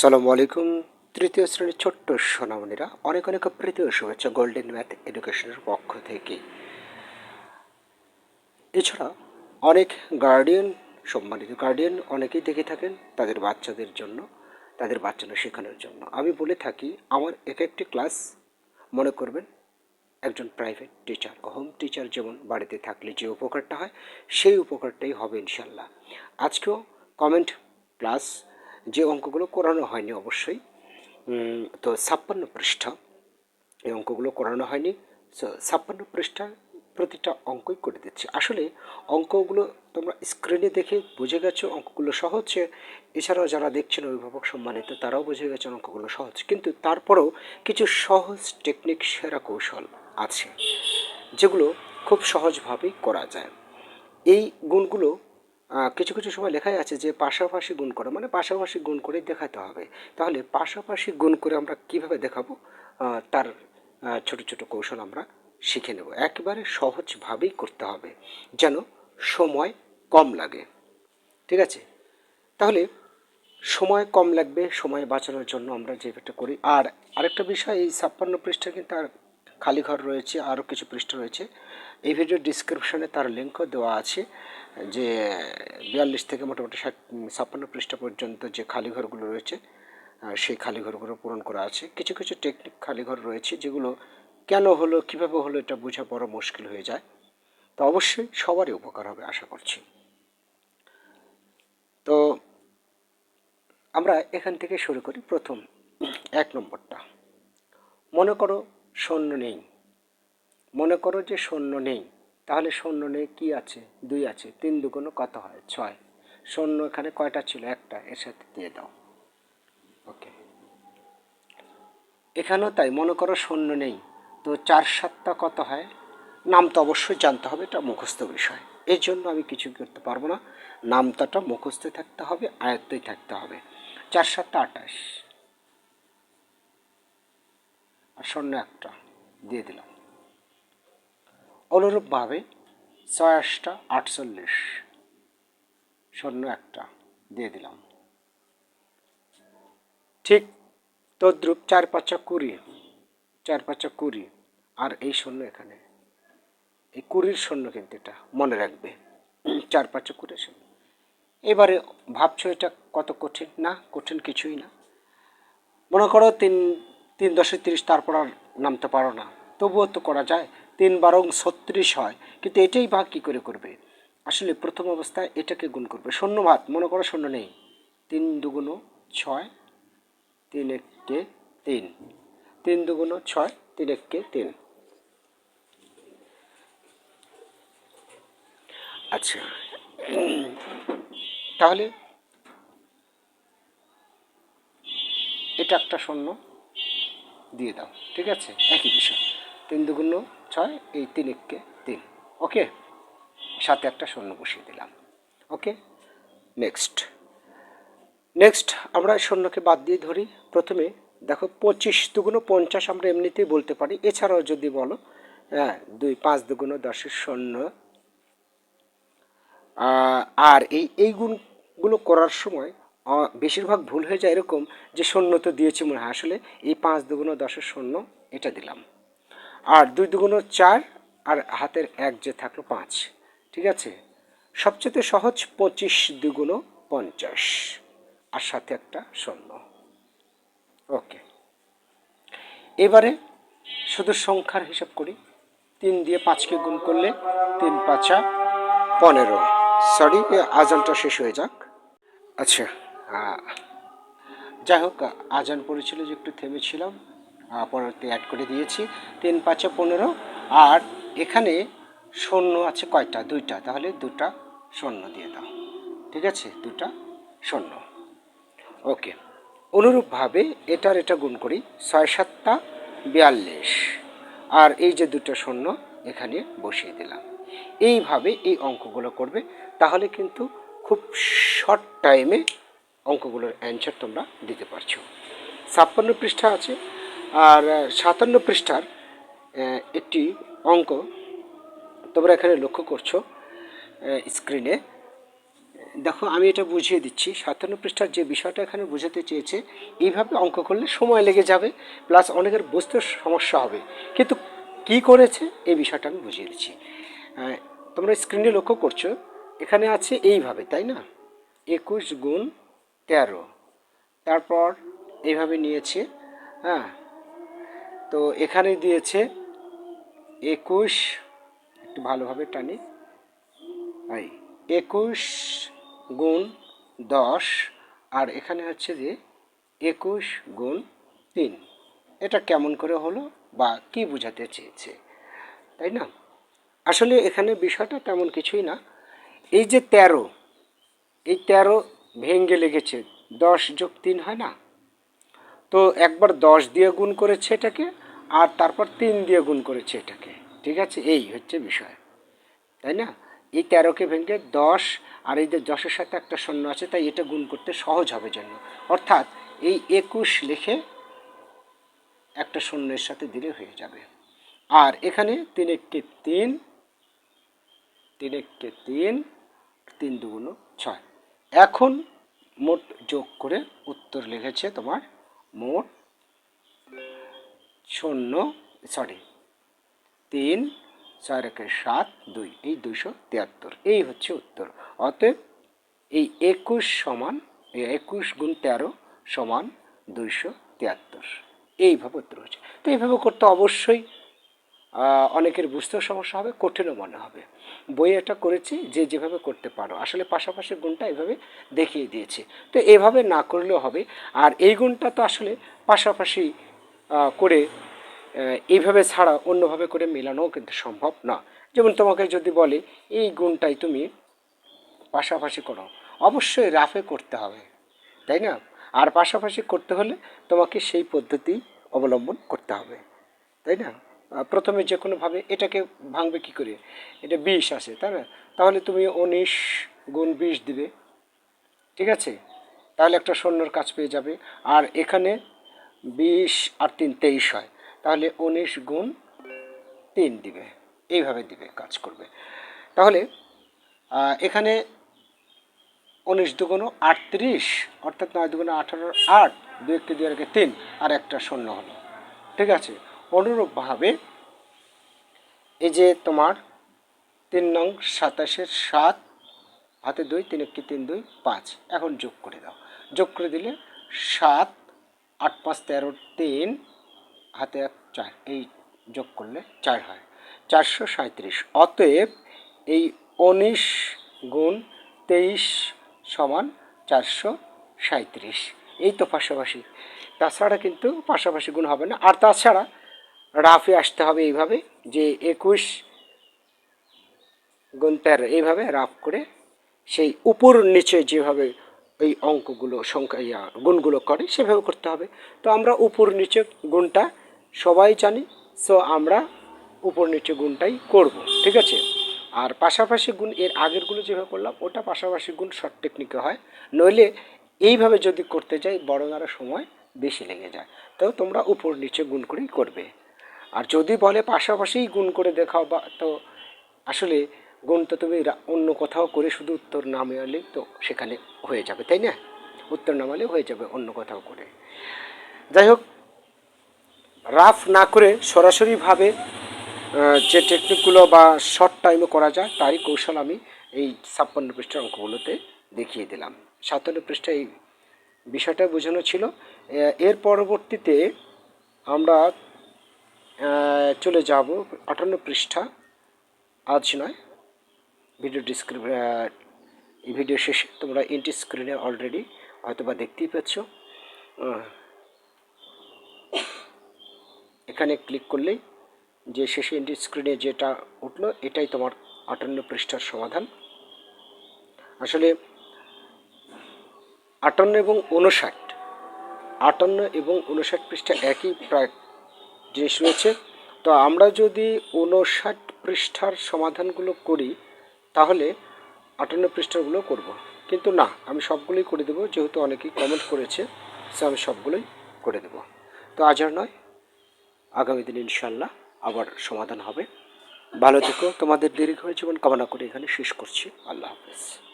সালামু আলাইকুম। তৃতীয় শ্রেণির ছোট্ট সোনামণিরা, অনেক অনেক প্রীতি ও শুভেচ্ছা গোল্ডেন ম্যাথ এডুকেশনের পক্ষ থেকে। এছাড়া অনেক গার্ডিয়ান সম্মানিত গার্ডিয়ান অনেকেই দেখে থাকেন তাদের বাচ্চাদের জন্য, তাদের বাচ্চাদের শেখানোর জন্য। আমি বলে থাকি, আমার এক একটি ক্লাস মনে করবেন, একজন প্রাইভেট টিচার হোম টিচার যেমন বাড়িতে থাকলে যে উপকারটা হয়, সেই উপকারটাই হবে ইনশাল্লাহ আজকেও কমেন্ট প্লাস যে অঙ্কগুলো করানো হয়নি অবশ্যই। তো ছাপ্পান্ন পৃষ্ঠা। এই অঙ্কগুলো করানো হয়নি। সো ছাপ্পান্ন পৃষ্ঠা প্রতিটা অঙ্কই করে দিচ্ছি। আসলে অঙ্কগুলো তোমরা স্ক্রিনে দেখে বুঝে গেছো, অঙ্কগুলো সহজ। এছাড়াও যারা দেখছেন অভিভাবক সম্মানিত, তারাও বুঝে গেছেন অঙ্কগুলো সহজ। কিন্তু তারপরেও কিছু সহজ টেকনিক সেরা কৌশল আছে, যেগুলো খুব সহজভাবেই করা যায়। এই গুণগুলো কিছু কিছু সময় লেখাই আছে যে পাশাপাশি গুণ করা মানে পাশাপাশি গুণ করে দেখাতে হবে। তাহলে পাশাপাশি গুণ করে আমরা কীভাবে দেখাবো? তার ছোট ছোট কৌশল আমরা শিখে নেব। একেবারে সহজভাবেই করতে হবে, যেন সময় কম লাগে। ঠিক আছে? তাহলে সময় কম লাগবে, সময় বাঁচানোর জন্য আমরা যেটা করি। আর আরেকটা বিষয়, এই ছাপ্পান্ন পৃষ্ঠা কিন্তু আর খালি ঘর রয়েছে, আরও কিছু পৃষ্ঠা রয়েছে। এই ভিডিও ডিসক্রিপশনে তার লিঙ্কও দেওয়া আছে। যে বিয়াল্লিশ থেকে মোটামুটি ষাট, ছাপ্পান্ন পৃষ্ঠা পর্যন্ত যে খালি ঘরগুলো রয়েছে সেই খালি ঘরগুলো পূরণ করা আছে। কিছু কিছু টেকনিক খালি ঘর রয়েছে, যেগুলো কেন হলো, কীভাবে হলো, এটা বোঝা বড় মুশকিল হয়ে যায়। তো অবশ্যই সবারই উপকার হবে, আশা করছি। তো আমরা এখান থেকে শুরু করি প্রথম এক নম্বরটা। মনে করো সৈন্য নেই। মনে করো যে সৈন্য নেই। তাহলে শূন্য নেই কি আছে? দুই আছে। তিন দুগুণ কত হয়? ছয়। শূন্য এখানে কয়টা ছিল? একটা। এর সাথে দিয়ে দাও। ওকে এখানেও তাই। মনে করো শূন্য নেই। তো চার সাতটা কত হয়? নাম তো অবশ্যই জানতে হবে। এটা মুখস্থ বিষয়। এর জন্য আমি কিছু করতে পারব না। নামতাটা মুখস্থ থাকতে হবে, আয়ত্তই থাকতে হবে। চার সাতটা আঠাশ। আর শূন্য একটা। দিয়ে দিলাম। অনুরূপভাবে ছয় আটচল্লিশ শূন্য একটা দিয়ে দিলাম। ঠিক তদ্রুপ চার পাঁচা কুড়ি, চার পাঁচা কুড়ি আর এই শূন্য এখানে। এই কুড়ির শূন্য কিন্তু এটা মনে রাখবে। চার পাঁচা কুড়ি শূন্য। এবারে ভাবছ এটা কত কঠিন? না, কঠিন কিছুই না। মনে করো তিন তিন দশে তিরিশ, তারপর আর নামতে পারো না। তবুও তো করা যায়। তিন বারং ছত্রিশ হয়। কিন্তু এটাই ভাগ কী করে করবে? আসলে প্রথম অবস্থায় এটাকে গুণ করবে। শূন্য ভাত মনে করো শূন্য নেই। তিন দুগুণ ছয়, তিন এককে তিন। তিন দুগুণ ছয়, তিন এককে তিন। আচ্ছা। তাহলে এটা একটা শূন্য দিয়ে দাও। ঠিক আছে? একই বিষয়। তিন দুগুণ ছয়, এই তিন এককে তিন। ওকে? সাথে একটা শূন্য বসিয়ে দিলাম। ওকে? নেক্সট। নেক্সট আমরা শূন্যকে বাদ দিয়ে ধরি। প্রথমে দেখো পঁচিশ দুগুণ পঞ্চাশ আমরা এমনিতেই বলতে পারি। এছাড়াও যদি বলো হ্যাঁ দুই, পাঁচ দুগুণ দশের শূন্য আর এই এই গুণগুলো করার সময় বেশিরভাগ ভুল হয়ে যায় এরকম যে শূন্য তো দিয়েছি মনে হয়। আসলে এই পাঁচ দুগুণ দশের শূন্য এটা দিলাম। আর দুই দুগুণ চার আর হাতের এক যে থাকল পাঁচ। ঠিক আছে? সবচেয়ে সহজ পঁচিশ দুগুণ পঞ্চাশ। আর সাথে একটা শূন্য। ওকে। এবারে শুধু সংখ্যার হিসাব করি। তিন দিয়ে পাঁচকে গুণ করলে তিন পাঁচা পনেরো। সরি আজানটা শেষ হয়ে যাক। আচ্ছা যাই হোক আজান পড়েছিল যে একটু থেমেছিলাম। পরবর্তী অ্যাড করে দিয়েছি। তিন, পাঁচে পনেরো আর এখানে শূন্য আছে কয়টা? দুইটা। তাহলে দুটা শূন্য দিয়ে দাও। ঠিক আছে? দুটা শূন্য। ওকে। অনুরূপভাবে এটার এটা গুণ করি, ছয়, সাতটা, বিয়াল্লিশ। আর এই যে দুটো শূন্য এখানে বসিয়ে দিলাম। এইভাবে এই অঙ্কগুলো করবে, তাহলে কিন্তু খুব শর্ট টাইমে অঙ্কগুলোর অ্যান্সার তোমরা দিতে পারছ। ছাপ্পান্ন পৃষ্ঠা আছে আর সাতান্ন পৃষ্ঠার একটি অঙ্ক তোমরা এখানে লক্ষ্য করছ স্ক্রিনে দেখো, আমি এটা বুঝিয়ে দিচ্ছি। সাতান্ন পৃষ্ঠার যে বিষয়টা এখানে বোঝাতে চেয়েছে, এইভাবে অঙ্ক করলে সময় লেগে যাবে, প্লাস অনেকের বুঝতে সমস্যা হবে। কিন্তু কি করেছে, এই বিষয়টা আমি বুঝিয়ে দিচ্ছি। তোমরা স্ক্রিনে লক্ষ্য করছ, এখানে আছে এইভাবে, তাই না? একুশ গুণ তেরো। তারপর এইভাবে নিয়েছে হ্যাঁ? তো এখানে দিয়েছে একুশ, একটু ভালোভাবে টানি। এই, একুশ গুণ দশ, আর এখানে হচ্ছে যে একুশ গুণ তিন। এটা কেমন করে হলো বা কি বোঝাতে চেয়েছে, তাই না? আসলে এখানে বিষয়টা তেমন কিছুই না। এই যে তেরো, এই তেরো ভেঙ্গে লেগেছে, দশ যোগ তিন হয় না? তো একবার দশ দিয়ে গুণ করেছে এটাকে, আর তারপর তিন দিয়ে গুণ করেছে এটাকে। ঠিক আছে? এই হচ্ছে বিষয়। তাই না? এই তেরোকে ভেঙে দশ, আর এই যে দশের সাথে একটা শূন্য আছে, তাই এটা গুণ করতে সহজ হবে জন্য। অর্থাৎ এই একুশ লিখে একটা শূন্যের সাথে দিলে হয়ে যাবে। আর এখানে তিন একটি তিন তিন একটি তিন তিন দুগুণ ছয়। এখন মোট যোগ করে উত্তর লিখেছে তোমার মোট শূন্য সরি তিন ছয় রেখে সাত, দুই, এই দুইশো তিয়াত্তর। এই হচ্ছে উত্তর। অতএব এই একুশ সমান একুশ গুণ তেরো সমান দুইশো তিয়াত্তর। এইভাবে উত্তর হচ্ছে তো এইভাবে করতে অবশ্যই অনেকের বুঝতেও সমস্যা হবে, কঠিনও মনে হবে। বই এটা করেছি, যে যেভাবে করতে পারো। আসলে পাশাপাশি গুণটা এভাবে দেখিয়ে দিয়েছে। তো এভাবে না করলেও হবে। আর এই গুণটা তো আসলে পাশাপাশি করে এইভাবে ছাড়া অন্যভাবে করে মেলানোও কিন্তু সম্ভব না। যেমন তোমাকে যদি বলে, এই গুণটাই তুমি পাশাপাশি করো। অবশ্যই রাফে করতে হবে, তাই না? আর পাশাপাশি করতে হলে তোমাকে সেই পদ্ধতি অবলম্বন করতে হবে, তাই না? প্রথমে যে কোনোভাবে এটাকে ভাঙবে কি করে? এটা বিষ আছে, তাই না? তাহলে তুমি উনিশ গুণ বিষ দিবে, ঠিক আছে? তাহলে একটা সৈন্যর কাজ পেয়ে যাবে। আর এখানে বিশ আর তিন তেইশ হয়, তাহলে উনিশ গুণ তিন দিবে। এইভাবে দিবে, কাজ করবে। তাহলে এখানে উনিশ দুগুণ আটত্রিশ, অর্থাৎ নয় দুগুণ আঠারো, আট দু একটি দুই একে তিন, আর একটা শূন্য হলো, ঠিক আছে? অনুরূপভাবে এই যে তোমার তিন নং সাতাশের সাত, হাতে দুই, তিন একটি, তিন দুই, পাঁচ। এখন যোগ করে দাও। যোগ করে দিলে সাত, আট, পাঁচ, তেরো, তিন, হাতে এক, চার। এই যোগ করলে চার হয়। চারশো সাঁত্রিশ অতএব এই উনিশ গুণ তেইশ সমান চারশো সাঁত্রিশ এই তো পাশাপাশি। তাছাড়া কিন্তু পাশাপাশি গুণ হবে না। আর তাছাড়া রাফে আসতে হবে এইভাবে, যে একুশ গুণ তেরো এইভাবে রাফ করে সেই উপর নিচে যেভাবে এই অঙ্কগুলো সংখ্যা, ইয়া, গুণগুলো করে সেভাবে করতে হবে। তো আমরা উপর নিচে গুণটা সবাই জানি, সো আমরা উপর নিচে গুণটাই করব, ঠিক আছে? আর পাশাপাশি গুণ, এর আগেরগুলো যেভাবে করলাম, ওটা পাশাপাশি গুণ শর্ট টেকনিকে হয়। নইলে এইভাবে যদি করতে যাই আরও সময় বেশি লেগে যায়। তো তোমরা উপর নিচে গুণ করেই করবে। আর যদি বলে পাশাপাশি গুণ করে দেখাও বা, তো আসলে গুণ তো তুমি অন্য কোথাও করে শুধু উত্তর নামালে তো সেখানে হয়ে যাবে, তাই না? উত্তর নামালে হয়ে যাবে অন্য কোথাও করে। যাই হোক, রাফ না করে সরাসরিভাবে যে টেকনিকগুলো বা শর্ট টাইমে করা যায়, তারই কৌশল আমি এই ছাপ্পান্ন পৃষ্ঠার অঙ্কগুলোতে দেখিয়ে দিলাম। সাতান্ন পৃষ্ঠায় এই বিষয়টা বোঝানো ছিল। এর পরবর্তীতে আমরা চলে যাব আটান্ন পৃষ্ঠা। আজ নয়। ভিডিও ডিসক্রিপ এই ভিডিও শেষে তোমরা ইন্টি স্ক্রিনে অলরেডি হয়তো বা দেখতেই পাচ্ছ এখানে ক্লিক করলেই যে শেষে ইন্টি স্ক্রিনে যেটা উঠল, এটাই তোমার আটান্ন পৃষ্ঠার সমাধান। আসলে আটান্ন এবং উনষাট আটান্ন এবং উনষাট পৃষ্ঠা একই প্রায় জিনিস রয়েছে। তো আমরা যদি উনষাট পৃষ্ঠার সমাধানগুলো করি, তাহলে আটান্ন পৃষ্ঠাগুলো করব। কিন্তু না, আমি সবগুলোই করে দেবো, যেহেতু অনেকেই কমেন্ট করেছে সে আমি সবগুলোই করে দেবো। তো আজ আর নয়। আগামী দিন ইনশাল্লাহ আবার সমাধান হবে। ভালো থেকো। তোমাদের দীর্ঘ জীবন কামনা করে এখানে শেষ করছি। আল্লাহ হাফেজ।